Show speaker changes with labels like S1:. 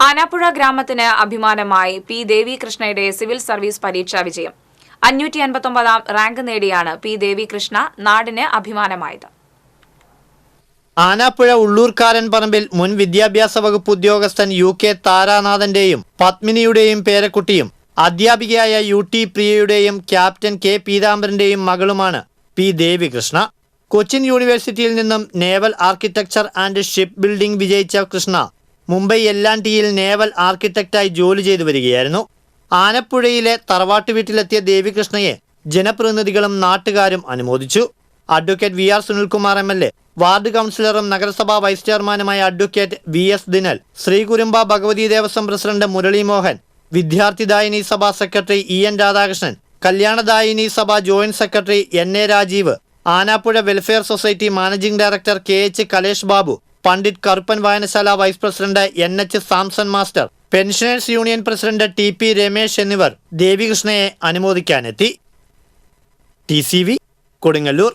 S1: ആനാപ്പുഴ ഗ്രാമത്തിന് അഭിമാനമായി P ദേവികൃഷ്ണയുടെ civil service പരീക്ഷാ വിജയം. അഞ്ഞൂറ്റി അൻപത്തൊമ്പതാം റാങ്ക് നേടിയാണ് പി ദേവികൃഷ്ണ നാടിന് അഭിമാനമായത്.
S2: ആനാപ്പുഴ ഉള്ളൂർക്കാരൻ പറമ്പിൽ മുൻ വിദ്യാഭ്യാസ വകുപ്പ് ഉദ്യോഗസ്ഥൻ യു കെ താരാനാഥന്റെയും പത്മിനിയുടെയും പേരക്കുട്ടിയും അധ്യാപികയായ യു ടി പ്രിയയുടെയും ക്യാപ്റ്റൻ കെ പീതാംബരന്റെയും മകളുമാണ് പി ദേവികൃഷ്ണ. കൊച്ചിൻ യൂണിവേഴ്സിറ്റിയിൽ നിന്നും naval architecture and ship building വിജയിച്ച കൃഷ്ണ മുംബൈ എല്ലാൻടിയിൽ നേവൽ ആർക്കിടെക്റ്റായി ജോലി ചെയ്തു വരികയായിരുന്നു. ആനപ്പുഴയിലെ തറവാട്ട് വീട്ടിലെത്തിയ ദേവികൃഷ്ണയെ ജനപ്രതിനിധികളും നാട്ടുകാരും അനുമോദിച്ചു. Advocate V R Sunilkumar M L A ward കൗൺസിലറും നഗരസഭാ വൈസ് ചെയർമാനുമായ advocate V S Dinal Sreekurumba Bhagavathi Devaswom president Murali Mohan Vidyarthidayini Sabha secretary E N Radhakrishnan Kalyanadayini Sabha joint secretary N A Rajeev Anappuzha welfare society managing director K H Kalesh Babu Pandit Karuppan വായനശാല vice president N H Samson master pensioners union president T P Ramesh എന്നിവർ ദേവികൃഷ്ണയെ അനുമോദിക്കാനെത്തി. T C V Kodungallur.